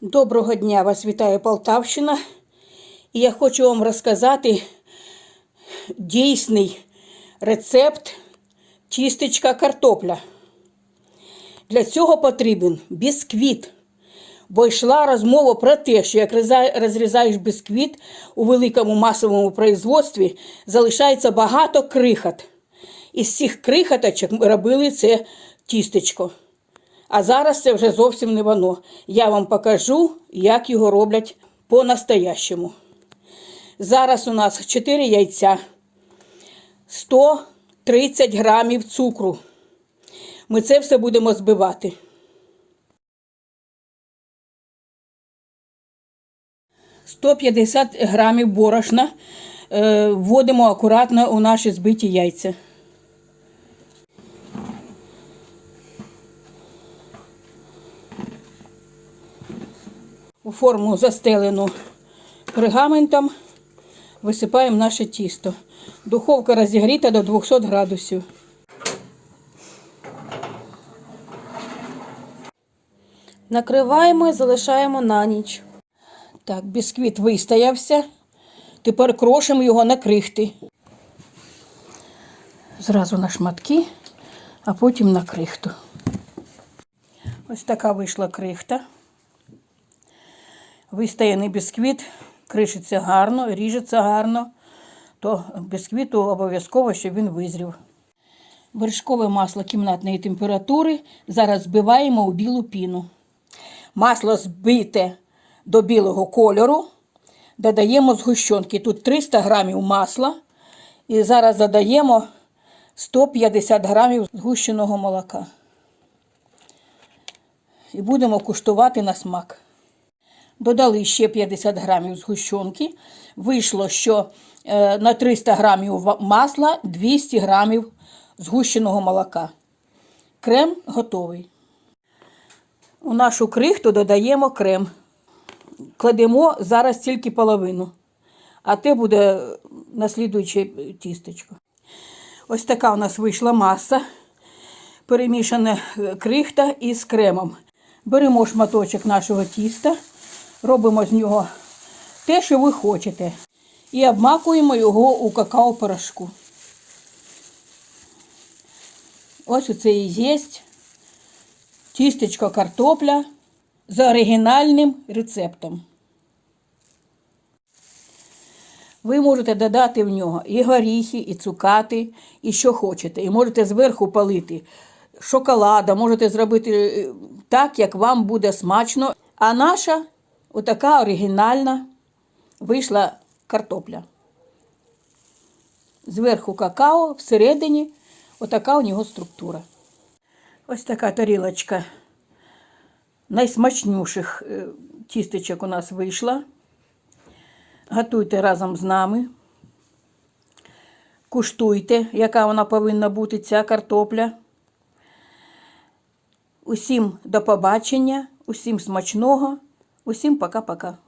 Доброго дня вас вітає Полтавщина. І я хочу вам розказати дійсний рецепт тістечка картопля. Для цього потрібен бісквіт. Бо йшла розмова про те, що як розрізаєш бісквіт у великому масовому производстві, залишається багато крихот. Із цих крихоточок ми робили це тістечко. А зараз це вже зовсім не воно. Я вам покажу, як його роблять по-настоящему. Зараз у нас 4 яйця, 130 грамів цукру. Ми це все будемо збивати. «150 грамів борошна е, вводимо акуратно у наші збиті яйця. У форму застелену пергаментом висипаємо наше тісто. Духовка розігріта до 200 градусів. Накриваємо і залишаємо на ніч. Так, бісквіт вистоявся. Тепер крошимо його на крихти. Зразу на шматки, а потім на крихту. Ось така вийшла крихта. Вистояний бісквіт, кришиться гарно, ріжеться гарно, то бісквіту обов'язково, щоб він визрів. Вершкове масло кімнатної температури зараз збиваємо у білу піну. Масло збите до білого кольору, додаємо згущенки. Тут 300 грамів масла. І зараз додаємо 150 грамів згущеного молока. І будемо куштувати на смак. Додали ще 50 грамів згущенки. Вийшло, що е, на 300 грамів масла 200 грамів згущеного молока. Крем готовий. У нашу крихту додаємо крем. Кладемо зараз тільки половину, а те буде наслідуюче тістечко. Ось така у нас вийшла маса, перемішана е, крихта із кремом. Беремо шматочок нашого тіста, робимо з нього те, що ви хочете, і обмакуємо його у какао-порошку. Ось оце і є тістечко картопля за оригінальним рецептом. Ви можете додати в нього і горіхи, і цукати, і що хочете. І можете зверху полити шоколада, можете зробити е, так, як вам буде смачно. А наша отака оригінальна вийшла картопля. Зверху какао, всередині отака у нього структура. Ось така тарілочка найсмачніших е, тістечок у нас вийшла. Готуйте разом з нами. Куштуйте, яка вона повинна бути, ця картопля. Усім до побачення, усім смачного, усім пока-пока.